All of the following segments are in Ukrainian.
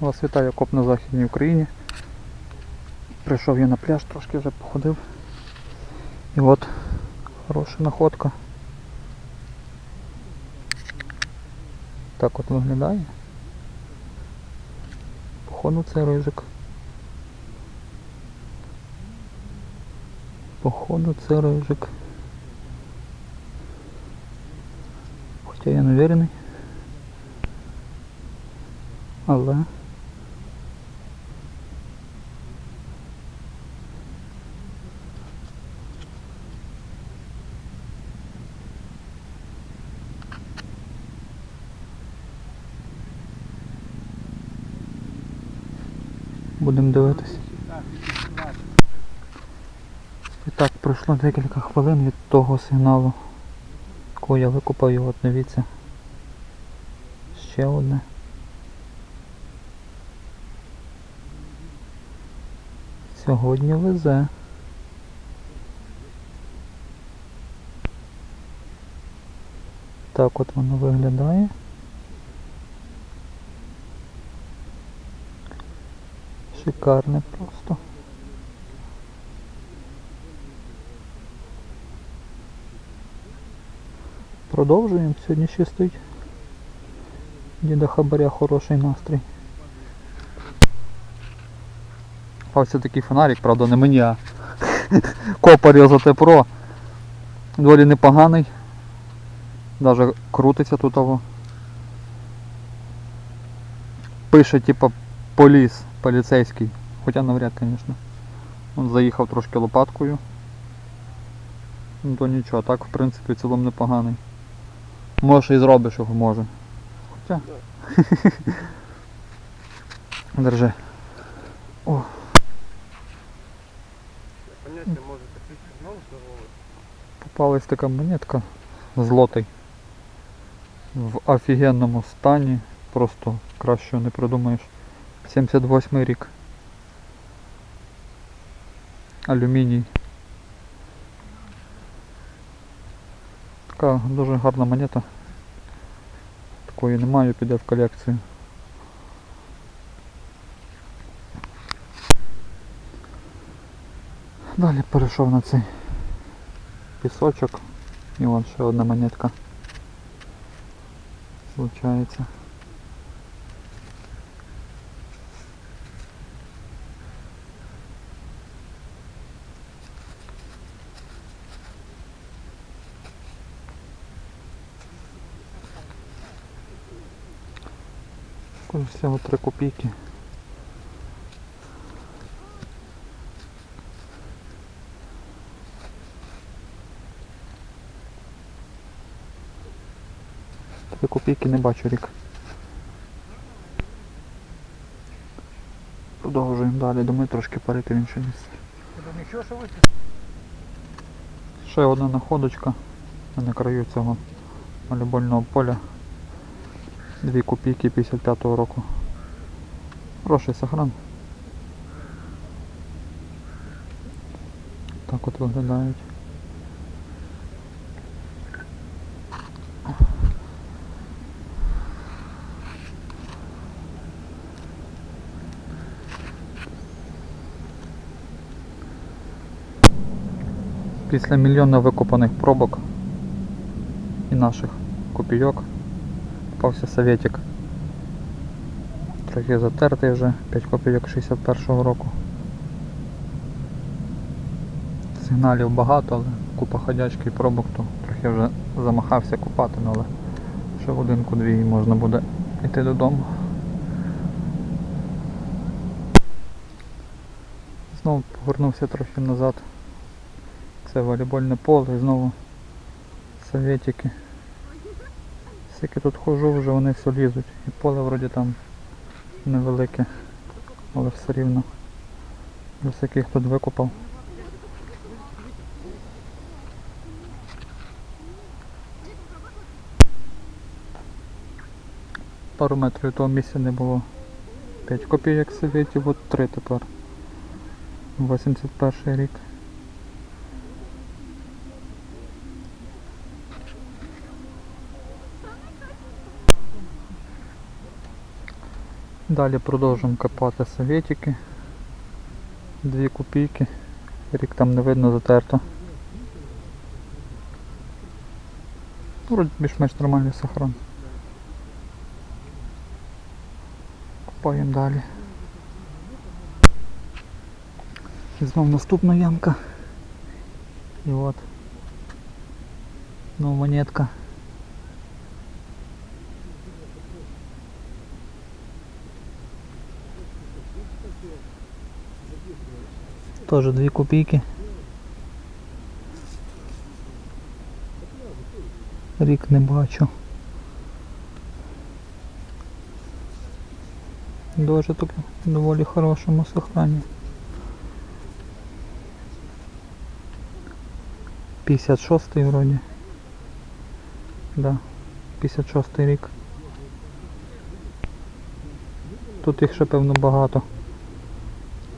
Вас вітаю коп на Західній Україні. Прийшов я на пляж, трошки вже походив. І от хороша находка. Так от виглядає. Походу це рижик. Походу це рижик. Хоча я не уверений. Але будемо дивитись. І так, пройшло декілька хвилин від того сигналу, якого я викупав його, дивіться. Ще одне. Сьогодні везе. Так от воно виглядає. Шикарне просто. Продовжуємо. Сьогодні ще стоїть. Діда Хабаря хороший настрій. Ось такий фонарик, правда не мені, а копарів за Про. Доволі непоганий. Даже крутиться тут. Пише типа поліс поліцейський. Хоча навряд, звісно. Он заїхав трошки лопаткою. Ну то нічого, так в принципі в цілому непоганий. Може і зробиш його може. Хоча. Держи. О. Поняття може такий сигнал здоровий. Попалась така монетка злотий. В офігенному стані. Просто кращого не придумаєш. 78 рік. Алюміній. Така дуже гарна монета. Такої не маю, піде в колекцію. Далі перейшов на цей пісочок і вон ще одна монетка. Получається. Також всього 3 копійки. Три копійки не бачу рік. Продовжуємо далі, думаю трошки перейти в інше місце. Ще одна находочка на краю цього волейбольного поля. Дві копійки 55-го року. Хороший сохран. Так от виглядають. Після мільйона викопаних пробок і наших копійок попався советик. Трохи затертий вже, 5 копійок 61-го року. Сигналів багато, але купа ходячки і пробок, то трохи вже замахався купати, але ще годинку-дві можна буде йти додому. Знову повернувся трохи назад. Це волейбольне поле і знову советики. Скільки тут хожу, вже вони все лізуть. І поле вроді там невелике, але все рівно. Ось яких тут викопав. Пару метрів того місця не було. 5 копійок советів, от 3 тепер. 81 рік. Далі продовжуємо копати советики. Дві копійки. Рік там не видно затерто. Ну, Вроді більш-менш нормальний сохран. Копаємо далі. І знов наступна ямка. І от. Знову монетка. Тоже дві копійки. Рік не бачу. Дуже тут доволі хорошому сохрані. 56-й вроді. Да, 56-й рік. Тут їх ще певно багато.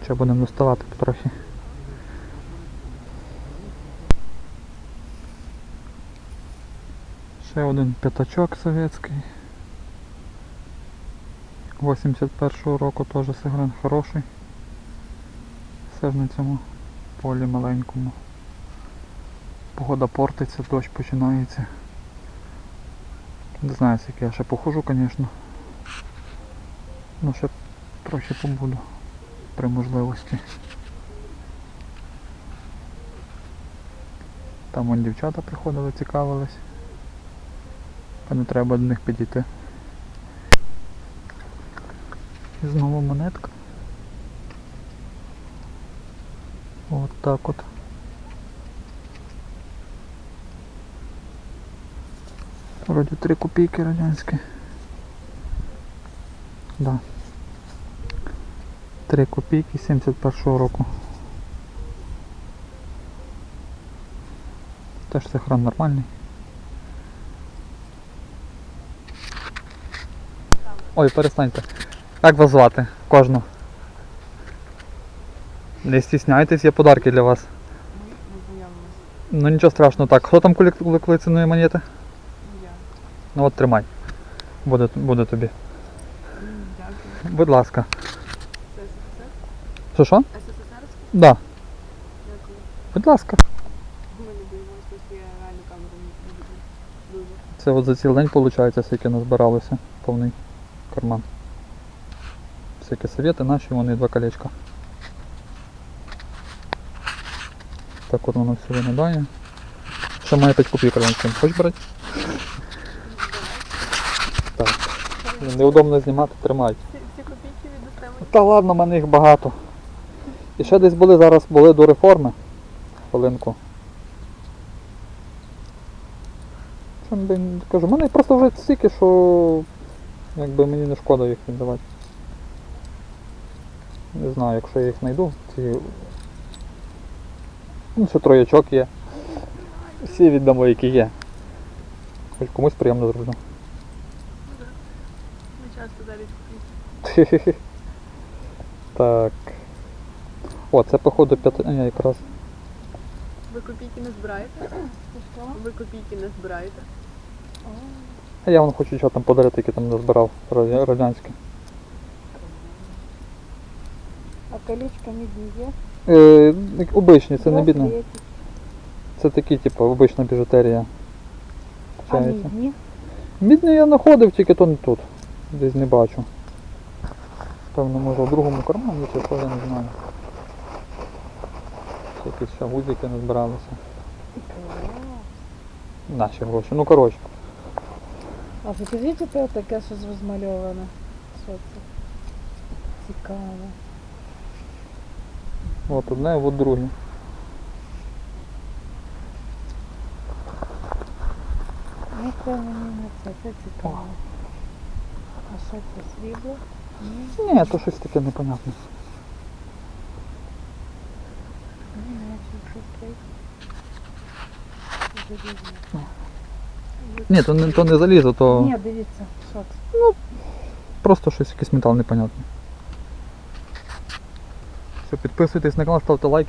Ще будемо доставати потрохи. Ще один п'ятачок совєтський. 81-го року теж сигран хороший. Все ж на цьому полі маленькому. Погода портиться, дощ починається. Не знаю, скільки я ще похожу, звісно. Ну ще трохи побуду при можливості. Там вон дівчата приходили, цікавились. Певно треба до них підійти. І знову монетка. От так от. Вроді 3 копійки радянські. Да. 3 копійки 71 року. Теж сохран нормальний. Ой, перестаньте. Як вас звати? Кожну. Не стісняйтесь, є подарки для вас. Ну нічого страшного. Так, хто там колек- колекціонує монети? Я. Ну от тримай. Буде, буде тобі. Дякую. Будь ласка. Що що? СССР? Да. Дякую. Будь ласка. Не. Дуже. Це от за цілий день виходить, скільки назбиралося. Повний карман. Всякі совєти наші, вони два колечка. Так от воно все виглядає. Ще має 5 копійок радянським. Хочеш брати? Так. Неудобно знімати, тримай. Всі, всі копійки віддасте мені? Та ладно, в мене їх багато. І ще десь були зараз були до реформи. Хвилинку. Чим би не кажу, в мене просто вже стільки, що якби мені не шкода їх віддавати. Не знаю, якщо я їх знайду, ці. Ну, ще троячок є. Всі віддамо, які є. Хоч комусь приємно зроблю. Ми часто копійки. Так. О, це походу п'яти. Ні, якраз. Ви копійки не збираєте? Ви копійки не збираєте? А я вон хочу що там подарити, які там назбирав радя- радянські. А колечко мідні є? Е, обичні, це не бідно. Це такі, типу, обична біжутерія. А Чається. мідні? Мідний я знаходив, тільки то не тут. Десь не бачу. Певно, може у другому кармані чи що, я не знаю. Якісь ще гузики назбиралися. Наші гроші. Ну коротше. А покажіть це таке щось розмальоване. Що це? Цікаво. От одне, от друге. Ну це мені не це, це цікаво. А що це срібло? Ні, Ні, то щось таке непонятне. Ні, то не, то не залізо, то Ні, дивіться, що це? просто щось якийсь метал непонятний. Все, підписуйтесь на канал, ставте лайки.